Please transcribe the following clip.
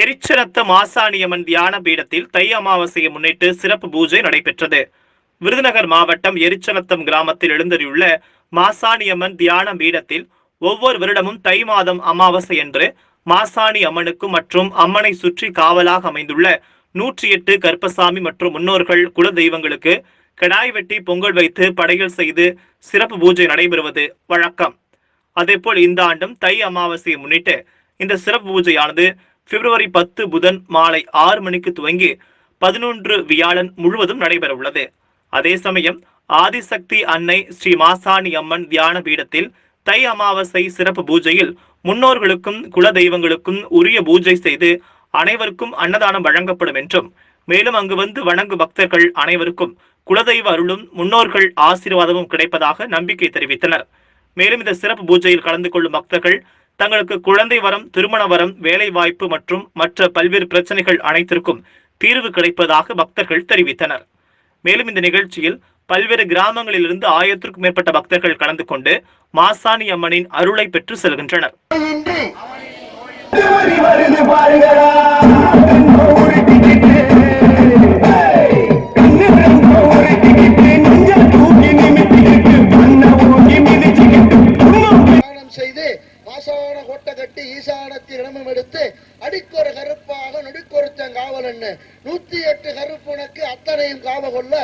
எரிச்சரத்த மாசாணியம்மன் தியான பீடத்தில் தை அமாவாசையை முன்னிட்டு சிறப்பு பூஜை நடைபெற்றது. விருதுநகர் மாவட்டம் எரிச்சரத்தம் கிராமத்தில் எழுந்தறியுள்ள மாசாணியம்மன் தியான பீடத்தில் ஒவ்வொரு வருடமும் தை மாதம் அமாவாசை என்று மாசாணி அம்மனுக்கும் மற்றும் அம்மனை சுற்றி காவலாக அமைந்துள்ள நூற்றி எட்டு கருப்பசாமி மற்றும் முன்னோர்கள் குல தெய்வங்களுக்கு கிடாய் வெட்டி பொங்கல் வைத்து படையல் செய்து சிறப்பு பூஜை நடைபெறுவது வழக்கம். அதேபோல் இந்த ஆண்டும் தை அமாவாசையை முன்னிட்டு இந்த சிறப்பு பூஜையானது பிப்ரவரி பத்து புதன் மாலை ஆறு மணிக்கு துவங்கி பதினொன்று வியாழன் முழுவதும் நடைபெற உள்ளது அதே சமயம் ஆதிசக்தி அன்னை ஸ்ரீ மாசாணி அம்மன் தியான பீடத்தில் தை அமாவாசை சிறப்பு பூஜையில் முன்னோர்களுக்கும் குல தெய்வங்களுக்கும் உரிய பூஜை செய்து அனைவருக்கும் அன்னதானம் வழங்கப்படும் என்றும் மேலும் அங்கு வந்து வணங்கு பக்தர்கள் அனைவருக்கும் குலதெய்வ அருளும் முன்னோர்கள் ஆசீர்வாதமும் கிடைப்பதாக நம்பிக்கை தெரிவித்தனர். மேலும் இந்த சிறப்பு பூஜையில் கலந்து கொள்ளும் பக்தர்கள் தங்களுக்கு குழந்தை வரம் திருமண வரம் வேலை வாய்ப்பு மற்றும் மற்ற பல்வேறு பிரச்சனைகள் அனைத்திற்கும் தீர்வு கிடைப்பதாக பக்தர்கள் தெரிவித்தனர். மேலும் இந்த நிகழ்ச்சியில் பல்வேறு கிராமங்களிலிருந்து ஆயிரத்திற்கும் மேற்பட்ட பக்தர்கள் கலந்து கொண்டு மாசாணி அம்மனின் அருளை பெற்று செல்கின்றனர். ஈசானத்தில் இடமும் எடுத்து அடிக்கொரு கருப்பாக நொடிக்கொருத்தன் காவலன்னு. நூத்தி எட்டு கருப்புனக்கு அத்தனையும் காவ கொள்ள